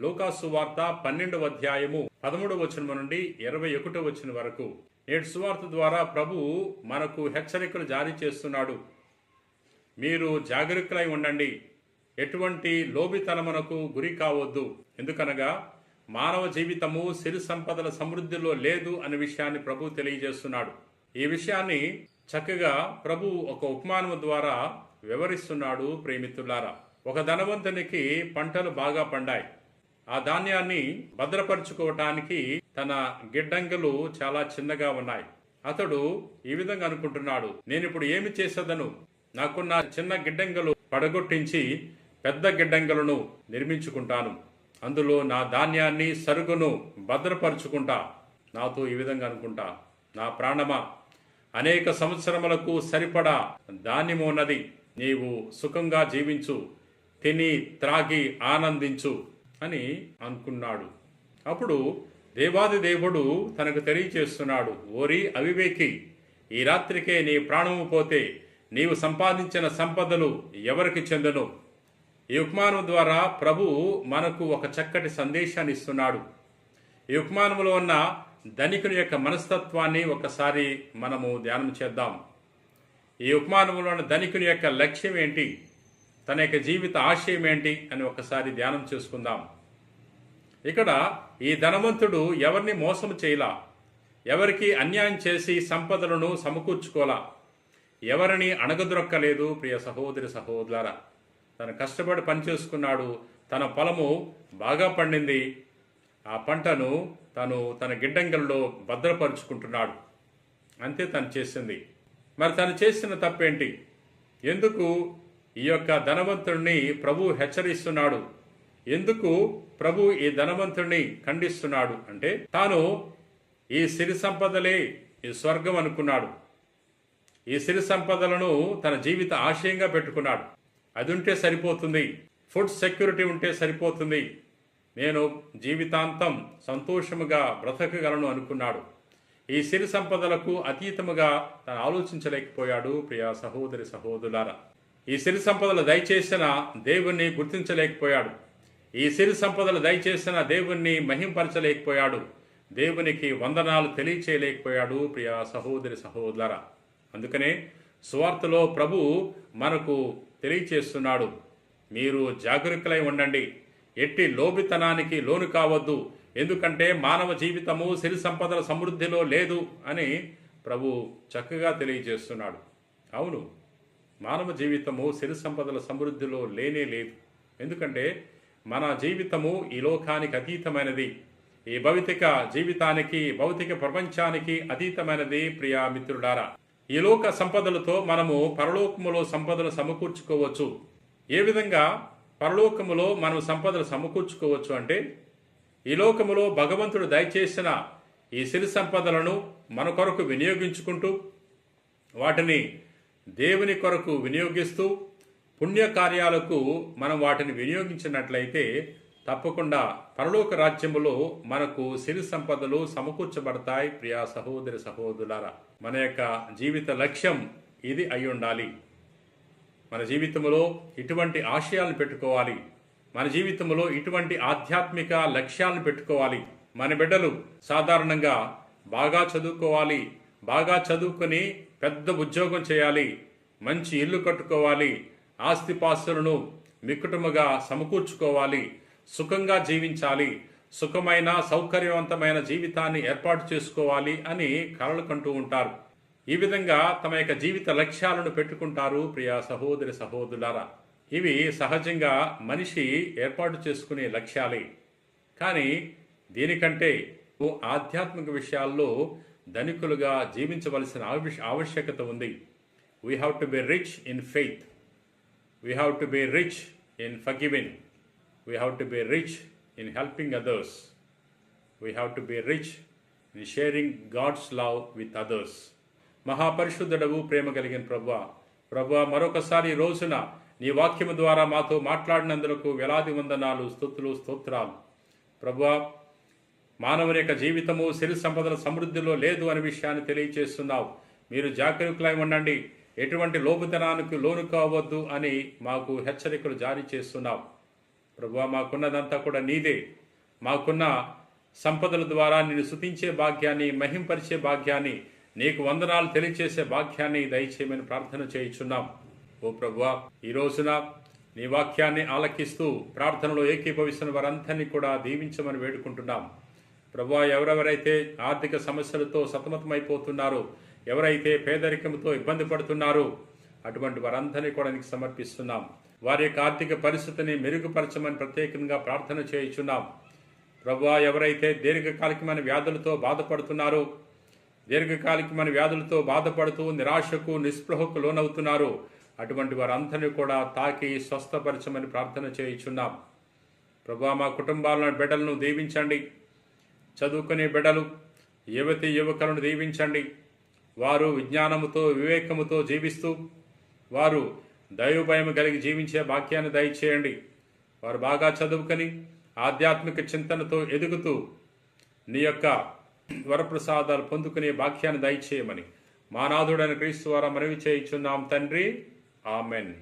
లూకాసు వార్త పన్నెండవ అధ్యాయము పదమూడవ వచనం నుండి ఇరవై ఒకటో వచ్చిన వరకు. నేటి సువార్త ద్వారా ప్రభు మనకు హెచ్చరికలు జారీ చేస్తున్నాడు. మీరు జాగరూకులై ఉండండి. ఎటువంటి లోబితనమునకు గురి కావద్దు. ఎందుకనగా మానవ జీవితము సిరి సంపదల సమృద్ధిలో లేదు అనే విషయాన్ని ప్రభు తెలియజేస్తున్నాడు. ఈ విషయాన్ని చక్కగా ప్రభు ఒక ఉపమానము ద్వారా వివరిస్తున్నాడు ప్రేమితులారా. ఒక ధనవంతునికి పంటలు బాగా పండాయి. ఆ ధాన్యాన్ని భద్రపరుచుకోవటానికి తన గిడ్డంగులు చాలా చిన్నగా ఉన్నాయి. అతడు ఈ విధంగా అనుకుంటున్నాడు నేను ఇప్పుడు ఏమి చేసేదను? నాకున్న చిన్న గిడ్డంగులు పడగొట్టించి పెద్ద గిడ్డంగులను నిర్మించుకుంటాను. అందులో నా ధాన్యాన్ని సరుకును భద్రపరుచుకుంటా. నాతో ఈ విధంగా అనుకుంటా. నా ప్రాణమా? అనేక సంవత్సరములకు సరిపడా ధాన్యమున్నది నీవు సుఖంగా జీవించు. తిని త్రాగి ఆనందించు. అని అనుకున్నాడు. అప్పుడు దేవాది దేవుడు తనకు తెలియచేస్తున్నాడు ఓరి అవివేకి ఈ రాత్రికే నీ ప్రాణము పోతే నీవు సంపాదించిన సంపదలు ఎవరికి చెందను? ఈ ఉపమానం ద్వారా ప్రభు మనకు ఒక చక్కటి సందేశాన్ని ఇస్తున్నాడు. ఈ ఉపమానంలో ఉన్న ధనికుని యొక్క మనస్తత్వాన్ని ఒకసారి మనము ధ్యానం చేద్దాం. ఈ ఉపమానంలో ఉన్న ధనికుని యొక్క లక్ష్యం ఏంటి? తన యొక్క జీవిత ఆశయం ఏంటి అని ఒకసారి ధ్యానం చేసుకుందాం. ఇక్కడ ఈ ధనవంతుడు ఎవరిని మోసం చేయలా? ఎవరికి అన్యాయం చేసి సంపదలను సమకూర్చుకోలా? ఎవరిని అణగదొరక్కలేదు? ప్రియ సహోదరి సహోదర తను కష్టపడి పనిచేసుకున్నాడు. తన పొలము బాగా పండింది. ఆ పంటను తను తన గిడ్డంగల్లో భద్రపరుచుకుంటున్నాడు. అంతే తను చేసింది. మరి తను చేసిన తప్పేంటి? ఎందుకు ఈ యొక్క ధనవంతుడిని ప్రభు హెచ్చరిస్తున్నాడు. ఎందుకు ప్రభు ఈ ధనవంతుడిని ఖండిస్తున్నాడు అంటే తాను ఈ సిరి సంపదలే ఈ స్వర్గం అనుకున్నాడు. ఈ సిరి సంపదలను తన జీవిత ఆశయంగా పెట్టుకున్నాడు. అది ఉంటే సరిపోతుంది. ఫుడ్ సెక్యూరిటీ ఉంటే సరిపోతుంది. నేను జీవితాంతం సంతోషముగా బ్రతకగలను అనుకున్నాడు. ఈ సిరి సంపదలకు అతీతముగా తను ఆలోచించలేకపోయాడు ప్రియా సహోదరి సహోదరులారా ఈ సిరి సంపదలు దయచేసిన దేవుణ్ణి గుర్తించలేకపోయాడు. ఈ సిరి సంపదలు దయచేసిన దేవుణ్ణి మహింపరచలేకపోయాడు. దేవునికి వందనాలు తెలియచేయలేకపోయాడు ప్రియ సహోదరి సహోదర. అందుకనే సువార్తలో ప్రభు మనకు తెలియచేస్తున్నాడు. మీరు జాగరూకులై ఉండండి. ఎట్టి లోబితనానికి లోను కావద్దు. ఎందుకంటే మానవ జీవితము సిరి సంపదల సమృద్ధిలో లేదు అని ప్రభు చక్కగా తెలియజేస్తున్నాడు. అవును మానవ జీవితము సిరి సంపదల సమృద్ధిలో లేనే లేదు. ఎందుకంటే మన జీవితము ఈ లోకానికి అతీతమైనది. ఈ భౌతిక జీవితానికి భౌతిక ప్రపంచానికి అతీతమైనది ప్రియా మిత్రుడారా ఈ లోక సంపదలతో మనము పరలోకములో సంపదలు సమకూర్చుకోవచ్చు. ఏ విధంగా పరలోకములో మనం సంపదలు సమకూర్చుకోవచ్చు అంటే ఈ లోకములో భగవంతుడు దయచేసిన ఈ సిరి సంపదలను మన కొరకు వినియోగించుకుంటూ వాటిని దేవుని కొరకు వినియోగిస్తూ పుణ్యకార్యాలకు మనం వాటిని వినియోగించినట్లయితే తప్పకుండా పరలోక రాజ్యములో మనకు సిరి సంపదలు సమకూర్చబడతాయి ప్రియా సహోదరి సహోదరులారా మన యొక్క జీవిత లక్ష్యం ఇది అయి ఉండాలి. మన జీవితంలో ఇటువంటి ఆశయాలను పెట్టుకోవాలి. మన జీవితంలో ఇటువంటి ఆధ్యాత్మిక లక్ష్యాలను పెట్టుకోవాలి. మన బిడ్డలు సాధారణంగా బాగా చదువుకోవాలి బాగా చదువుకొని పెద్ద ఉద్యోగం చేయాలి మంచి ఇల్లు కట్టుకోవాలి ఆస్తిపాస్తులను మిక్కుటముగా సమకూర్చుకోవాలి సుఖంగా జీవించాలి సుఖమైన సౌకర్యవంతమైన జీవితాన్ని ఏర్పాటు చేసుకోవాలి అని కలలు కంటూ ఉంటారు. ఈ విధంగా తమ యొక్క జీవిత లక్ష్యాలను పెట్టుకుంటారు ప్రియా సహోదరి సహోదరులారా ఇవి సహజంగా మనిషి ఏర్పాటు చేసుకునే లక్ష్యాలే. కానీ దీనికంటే ఆధ్యాత్మిక విషయాల్లో ధనికులుగా జీవించవలసిన ఆవశ్యకత ఉంది. We have to be rich in faith we have to be rich in forgiving we have to be rich in helping others we have to be rich in sharing God's love with others మహాపరిశుద్ధుడవు ప్రేమ కలిగిన ప్రభు ప్రభు మరొకసారి రోజున నీ వాక్యము ద్వారా మాతో మాట్లాడినందుకు వేలాది వందనాలు స్థుతులు స్తోత్రాలు. ప్రభా మానవుని యొక్క జీవితము సిరి సంపదల సమృద్ధిలో లేదు అనే విషయాన్ని తెలియచేస్తున్నావు. మీరు జాగరూకులై ఉండండి. ఎటువంటి లోపుతనానికి లోను కావద్దు అని మాకు హెచ్చరికలు జారీ చేస్తున్నావు. ప్రభు మాకున్నదంతా కూడా నీదే. మాకున్న సంపదల ద్వారా నిన్ను శుతించే భాగ్యాన్ని మహింపరిచే భాగ్యాన్ని నీకు వందనాలు తెలియచేసే భాగ్యాన్ని దయచేయమని ప్రార్థన చేయుచున్నాం. ఓ ప్రభువా ఈ రోజున నీ వాక్యాన్ని ఆలకిస్తూ ప్రార్థనలో ఏకీభవిస్తున్న వారందరినీ కూడా దీవించమని వేడుకుంటున్నాం. ప్రభా ఎవరెవరైతే ఆర్థిక సమస్యలతో సతమతమైపోతున్నారో ఎవరైతే పేదరికంతో ఇబ్బంది పడుతున్నారో అటువంటి వారందరినీ కూడా నీకు సమర్పిస్తున్నాం. వారి యొక్క ఆర్థిక పరిస్థితిని మెరుగుపరచమని ప్రత్యేకంగా ప్రార్థన చేయుచున్నాం. ప్రభా ఎవరైతే దీర్ఘకాలికమైన వ్యాధులతో బాధపడుతున్నారో దీర్ఘకాలికమైన వ్యాధులతో బాధపడుతూ నిరాశకు నిస్పృహకు లోనవుతున్నారో అటువంటి వారందరినీ కూడా తాకి స్వస్థపరచమని ప్రార్థన చేయుచున్నాం. ప్రభా మా కుటుంబాలను బిడ్డలను దీవించండి. చదువుకునే బిడ్డలు యువతి యువకులను దీవించండి. వారు విజ్ఞానముతో వివేకముతో జీవిస్తూ వారు దైవభయం కలిగి జీవించే భాగ్యాన్ని దయచేయండి. వారు బాగా చదువుకొని ఆధ్యాత్మిక చింతనతో ఎదుగుతూ నీ యొక్క వరప్రసాదాలు పొందుకునే భాగ్యాన్ని దయచేయమని మానాథుడైన క్రీస్తు వారా మనవి చేయుచున్నాం తండ్రి. ఆమెన్.